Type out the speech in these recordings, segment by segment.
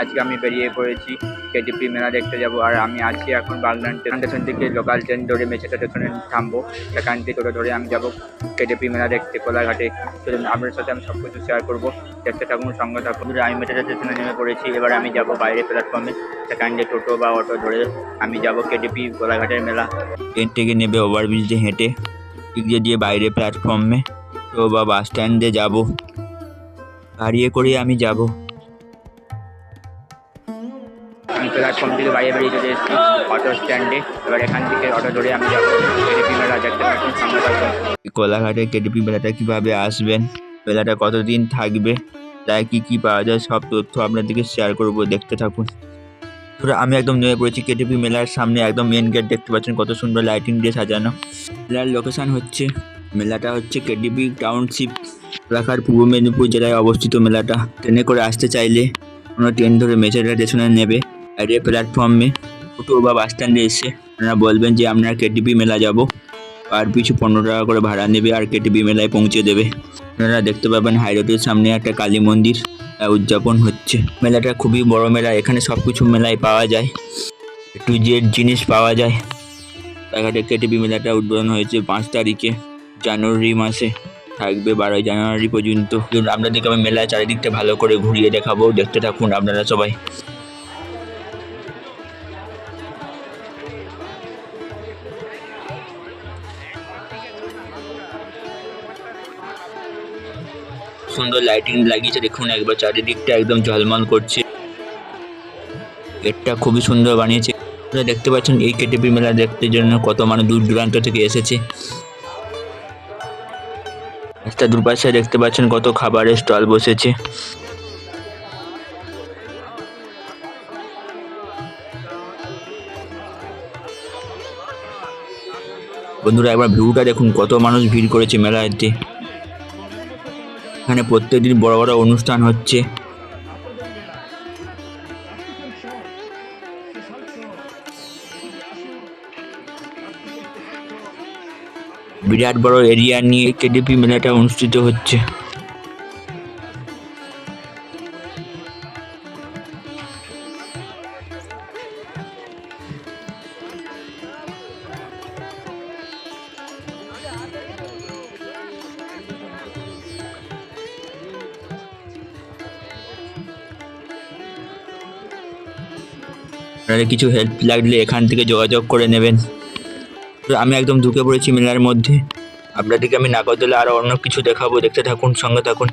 আজকে আমি বেরিয়ে পড়েছি কেটিপি মেলা দেখতে যাব। আর আমি আছি এখন বাগনান স্টেশন থেকে লোকাল ট্রেন ধরে মেছেটা স্টেশনে থামবো। সেখান থেকে টোটো ধরে আমি যাব কেটিপি মেলা দেখতে, কোলাঘাটে। চলুন আপনার সাথে আমি সব কিছু শেয়ার করব। দেখতে থাকুন, সঙ্গে থাকুন। আমি মেছেটা স্টেশনে নেমে পড়েছি। এবার আমি যাব বাইরে প্ল্যাটফর্মে সেখান থেকে টোটো বা অটো ধরে আমি যাব কেটিপি কোলাঘাটের মেলা। ট্রেন থেকে নেবে ওভারব্রিজ হেঁটে দিক দিয়ে বাইরে প্ল্যাটফর্মে তো বা বাস স্ট্যান্ডে যাব। গাড়িয়ে করে আমি যাব। প্ল্যাটফর্ম থেকে বাইরে বেরিয়ে চলে এসেছি অটো স্ট্যান্ডে এবার এখান থেকে অটো ধরে আমি যাব কেডিপি মেলা দেখতে। সামনে থাকুন কোলাঘাটে কেডিপি মেলাটা কীভাবে আসবেন? মেলাটা কতদিন থাকবে? তাই কী কী পাওয়া যায়? সব তথ্য আপনাদেরকে শেয়ার করব। দেখতে থাকুন। ধরো, আমি একদম নেমে পড়েছি কেটিপি মেলার সামনে, একদম মেন গেট দেখতে পাচ্ছেন, কত সুন্দর লাইটিং দিয়ে সাজানো। মেলার লোকেশন হচ্ছে, মেলাটা হচ্ছে কেটিপি টাউনশিপ এলাকার পূর্ব মেদিনীপুর জেলায় অবস্থিত মেলাটা। ট্রেনে করে আসতে চাইলে, কোনো ট্রেন ধরে মেচেরা স্টেশনে নেবে। এই প্ল্যাটফর্মে টোটো বা বাস স্ট্যান্ডে এসে আপনারা বলবেন যে আপনারা কেটিপি মেলা যাব। আর পিছু পনেরো টাকা করে ভাড়া নেবে আর কেটিপি মেলায় পৌঁছে দেবে। আপনারা দেখতে পাবেন হাই রোডের সামনে একটা কালী মন্দির উদযাপন হচ্ছে। মেলাটা খুবই বড় মেলা, এখানে সব কিছু মেলায় পাওয়া যায়। টু জেড জিনিস পাওয়া যায়। রাঘাটে কেটিপি মেলাটা উদ্বোধন হয়েছে পাঁচ তারিখে, জানুয়ারি মাসে। থাকবে বারোই জানুয়ারি পর্যন্ত। আপনাদেরকে আমি মেলা চারিদিকটা ভালো করে ঘুরিয়ে দেখাবো। দেখতে থাকুন আপনারা সবাই। সুন্দর লাইটিং লাগিয়েছে। দেখুন, একবার চারিদিকটা একদম ঝলমল করছে। গেটটা খুবই সুন্দর বানিয়েছে। আপনারা দেখতে পাচ্ছেন এই কেটিপি মেলা দেখতে জন্য কত মানুষ দূর দূরান্ত থেকে এসেছে। রাস্তার দুপাশে দেখতে পাচ্ছেন কত খাবারের স্টল বসেছে। বন্ধুরা, একবার ভিউটা দেখুন, কত মানুষ ভিড় করেছে মেলাতে। এখানে প্রত্যেকদিন বড় বড় অনুষ্ঠান হচ্ছে। বিরাট বড় এরিয়া নিয়ে কেডিপি মেলাটা অনুষ্ঠিত হচ্ছে। আপনারা কিছু হেল্প লাগলে এখান থেকে যোগাযোগ করে নেবেন। তো আমি একদম ঢুকে পড়েছি মেলার মধ্যে। আপনাদেরকে আমি নাগরদোলা আরও অন্য কিছু দেখাবো। দেখতে থাকুন, সঙ্গে থাকুন।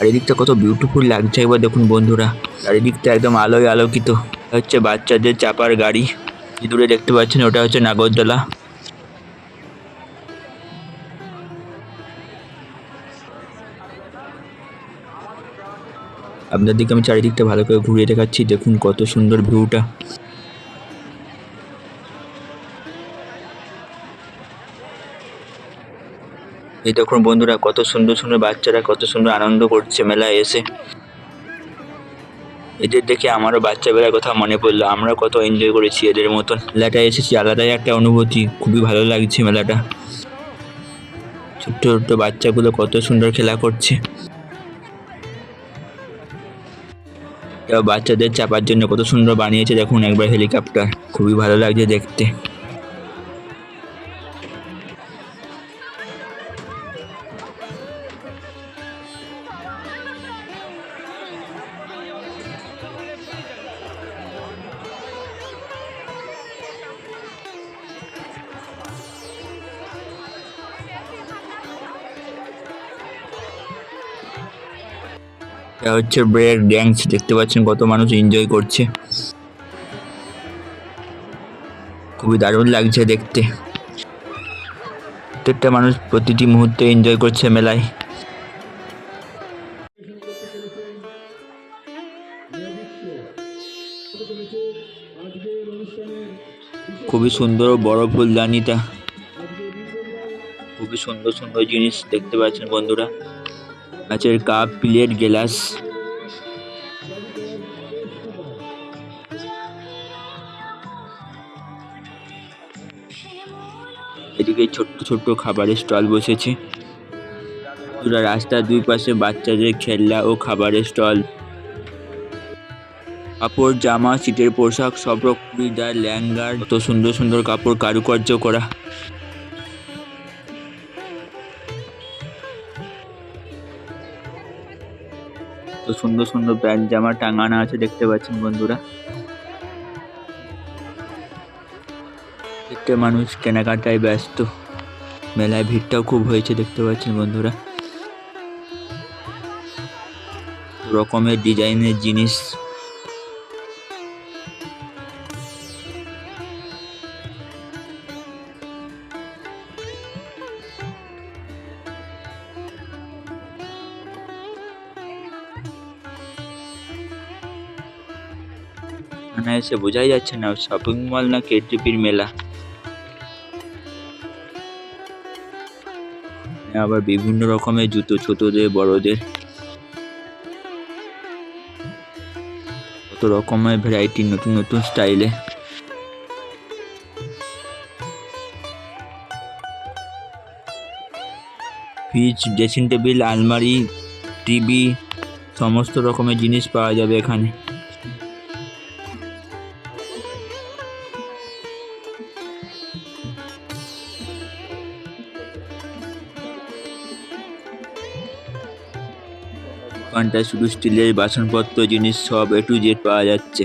আর এদিকটা কত বিউটিফুল লাগছে একবার দেখুন বন্ধুরা। আর এদিকটা একদম আলোয় আলোকিত। হচ্ছে বাচ্চাদের চাপার গাড়ি। দূরে দেখতে পাচ্ছেন? ওটা হচ্ছে নাগরদোলা। আপনাদেরকে আমি চারিদিকটা ভালো করে ঘুরিয়ে দেখাচ্ছি। দেখুন কত সুন্দর ভিউটা। এই দেখুন বন্ধুরা, কত সুন্দর সুন্দর বাচ্চারা কত সুন্দর আনন্দ করছে মেলায় এসে। এদের দেখে আমারও বাচ্চাবেলার কথা মনে পড়ল। আমরা কত এনজয় করেছি এদের মতন। মেলাটায় এসেছি, আলাদাই একটা অনুভূতি। খুবই ভালো লাগছে মেলাটা। ছোট্ট ছোট্ট বাচ্চাগুলো কত সুন্দর খেলা করছে। বাচ্চাদের চাপার জন্য কত সুন্দর বানিয়েছে দেখুন একবার হেলিকপ্টার। খুবই ভালো লাগছে দেখতে। এটা হচ্ছে ব্রেক ড্যান্স দেখতে পাচ্ছেন কত মানুষ এনজয় করছে। খুবই দারুণ লাগছে দেখতে। প্রত্যেকটা মানুষ প্রতিটি মুহূর্তে এনজয় করছে মেলায়। খুবই সুন্দর বড় ফুলদানিটা। খুবই সুন্দর সুন্দর জিনিস দেখতে পাচ্ছেন বন্ধুরা। কাচের কাপ প্লেট গ্লাস এদিকে ছোট্ট ছোট্ট খাবারের স্টল বসেছে। পুরো রাস্তার দুই পাশে বাচ্চাদের খেলনা ও খাবারের স্টল। কাপড়, জামা শীতের পোশাক, সব রকম চুড়িদার ল্যাঙ্গার কত সুন্দর সুন্দর কাপড় কারুকার্য করা। তো সুন্দর সুন্দর প্যান্ট জামা টাঙানো আছে দেখতে পাচ্ছেন বন্ধুরা। প্রত্যেকটা মানুষ কেনাকাটায় ব্যস্ত। মেলায় ভিড়টাও খুব হয়েছে দেখতে পাচ্ছেন বন্ধুরা। রকমের ডিজাইনের জিনিস এখানে এসে বোঝাই যাচ্ছে না শপিং মল না কেটিপির মেলা। আবার বিভিন্ন রকমের জুতো, ছোটদের, বড়দের। কত রকমের ভ্যারাইটি নতুন নতুন স্টাইলে ফ্রিজ ড্রেসিং টেবিল আলমারি টিভি সমস্ত রকমের জিনিস পাওয়া যাবে এখানে। দোকানটায় শুধু স্টিলের বাসনপত্র জিনিস সব এ টু জেড পাওয়া যাচ্ছে।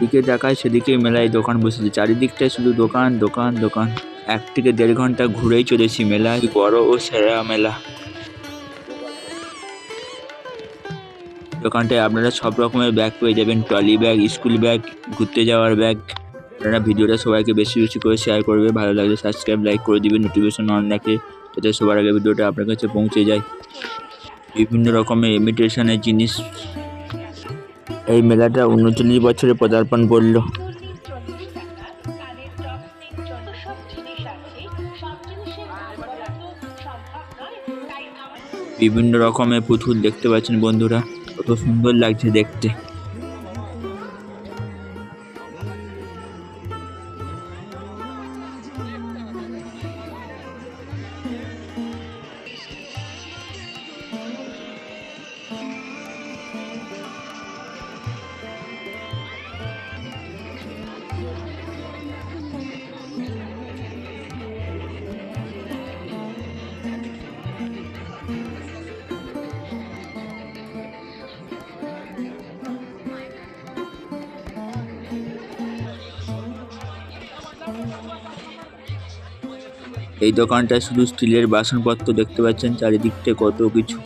দিকে তাকায় সেদিকে মেলায় দোকান বসেছে। চারিদিকটায় শুধু দোকান দোকান দোকান। এক থেকে দেড় ঘণ্টা ঘুরেই চলেছি মেলায়। বড় ও সেরা মেলা। দোকানটায় আপনারা সব রকমের ব্যাগ পেয়ে যাবেন। ট্রলি ব্যাগ, স্কুল ব্যাগ, ঘুরতে যাওয়ার ব্যাগ। আপনারা ভিডিওটা সবাইকে বেশি বেশি করে শেয়ার করবে। ভালো লাগলে সাবস্ক্রাইব লাইক করে দিবেন নোটিফিকেশন অন রাখে, যাতে সবার আগে ভিডিওটা আপনার কাছে পৌঁছে যায়। বিভিন্ন রকমের ইমিটেশনের জিনিস এই মেলাটা উনচল্লিশ বছরে পদার্পণ করল। বিভিন্ন রকমের পুতুল দেখতে পাচ্ছেন বন্ধুরা। কত সুন্দর লাগছে দেখতে। এই দোকানটায় শুধু স্টিলের বাসনপত্র দেখতে পাচ্ছেন চারিদিকটা কত কিছু।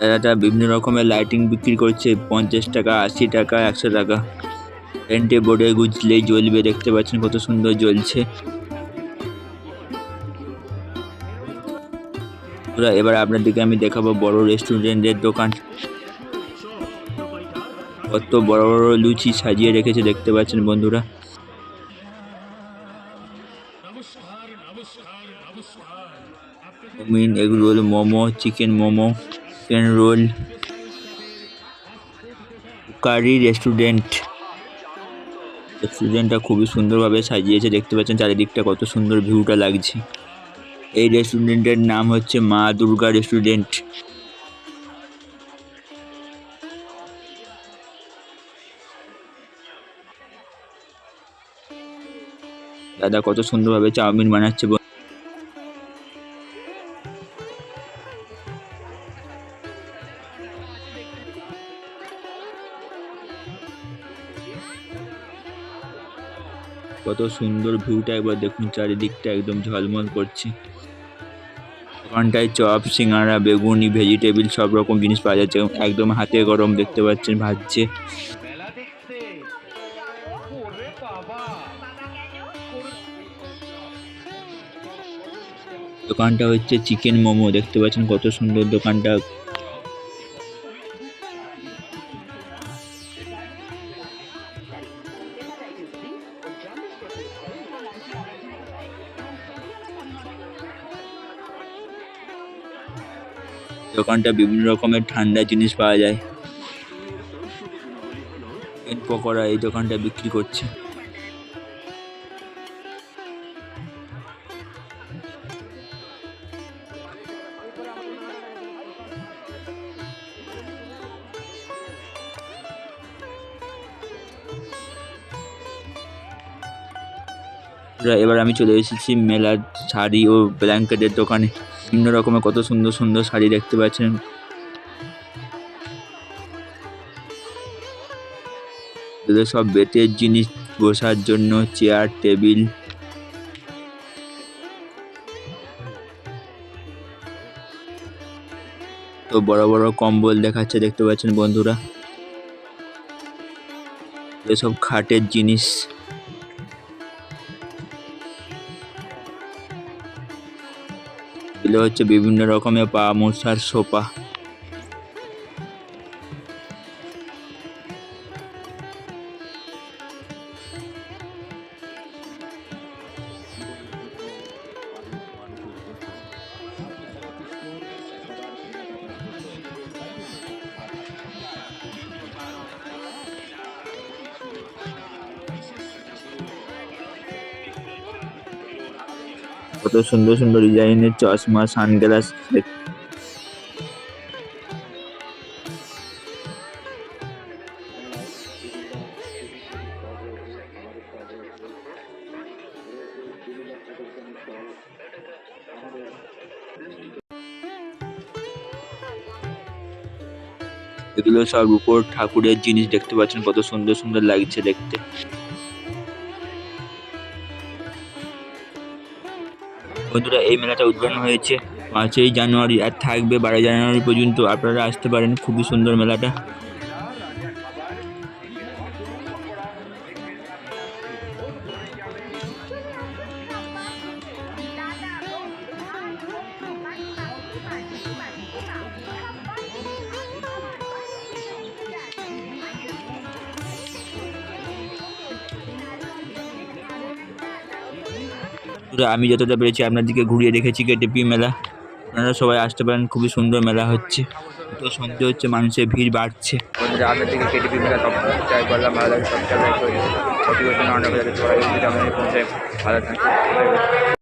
দাদাটা বিভিন্ন রকমের লাইটিং বিক্রি করছে পঞ্চাশ টাকা আশি টাকা একশো টাকা। টেন্টে বোর্ডে গুজলেই জ্বলবে দেখতে পাচ্ছেন কত সুন্দর জ্বলছে। বন্ধুরা, এবার আপনাদেরকে আমি দেখাবো বড় রেস্টুরেন্টের দোকান। কত বড় বড় লুচি সাজিয়ে রেখেছে দেখতে পাচ্ছেন বন্ধুরা। Chowmein egg roll momo chicken momo chicken roll curry restaurant রেস্টুরেন্টটা খুবই সুন্দরভাবে সাজিয়েছে, দেখতে পাচ্ছেন চারিদিকটা কত সুন্দর ভিউটা লাগছে। এই রেস্টুরেন্টের নাম হচ্ছে মা দুর্গা রেস্টুরেন্ট দাদা কত সুন্দরভাবে চাউমিন বানাচ্ছে কত সুন্দর ভিউটা একবার দেখুন, চারিদিকটা একদম ঝলমল করছে। দোকানটায় চপ, সিঙ্গারা, বেগুনি, ভেজিটেবিল সব রকম জিনিস পাওয়া যাচ্ছে একদম হাতে গরম দেখতে পাচ্ছেন, ভাজছে। দোকানটা হচ্ছে চিকেন মোমো, দেখতে পাচ্ছেন কত সুন্দর দোকানটা। দোকানটা বিভিন্ন রকমের ঠান্ডা জিনিস পাওয়া যায়। পকোড়া এই দোকানটা বিক্রি করছে। এবার আমি চলে এসেছি মেলার শাড়ি ও ব্ল্যাঙ্কেটের দোকানে। বিভিন্ন রকমের কত সুন্দর সুন্দর শাড়ি দেখতে পাচ্ছেন। সব বেতের জিনিস বসার জন্য চেয়ার, টেবিল। তো বড় বড় কম্বল দেখাচ্ছে দেখতে পাচ্ছেন বন্ধুরা। এসব খাটের জিনিস। এগুলো হচ্ছে বিভিন্ন রকমের পা মোছার সোপা। কত সুন্দর সুন্দর ডিজাইনের চশমা, সানগ্লাস এগুলো সব উপর ঠাকুরের জিনিস দেখতে পাচ্ছেন, কত সুন্দর সুন্দর লাগছে দেখতে। বন্ধুরা, এই মেলাটা উদ্বোধন হয়েছে পাঁচই জানুয়ারি আর থাকবে বারোই জানুয়ারি পর্যন্ত। আপনারা আসতে পারেন, খুবই সুন্দর মেলাটা। আমি যতটা পেরেছি আপনার দিকে ঘুরিয়ে রেখেছি কেটিপি মেলা। আপনারা সবাই আসতে পারেন, খুবই সুন্দর মেলা হচ্ছে। তো সন্দেহ হচ্ছে মানুষের ভিড় বাড়ছে। আপনার মেলা সবটাই করলাম ভালো লাগে পৌঁছায় ভালো থাকে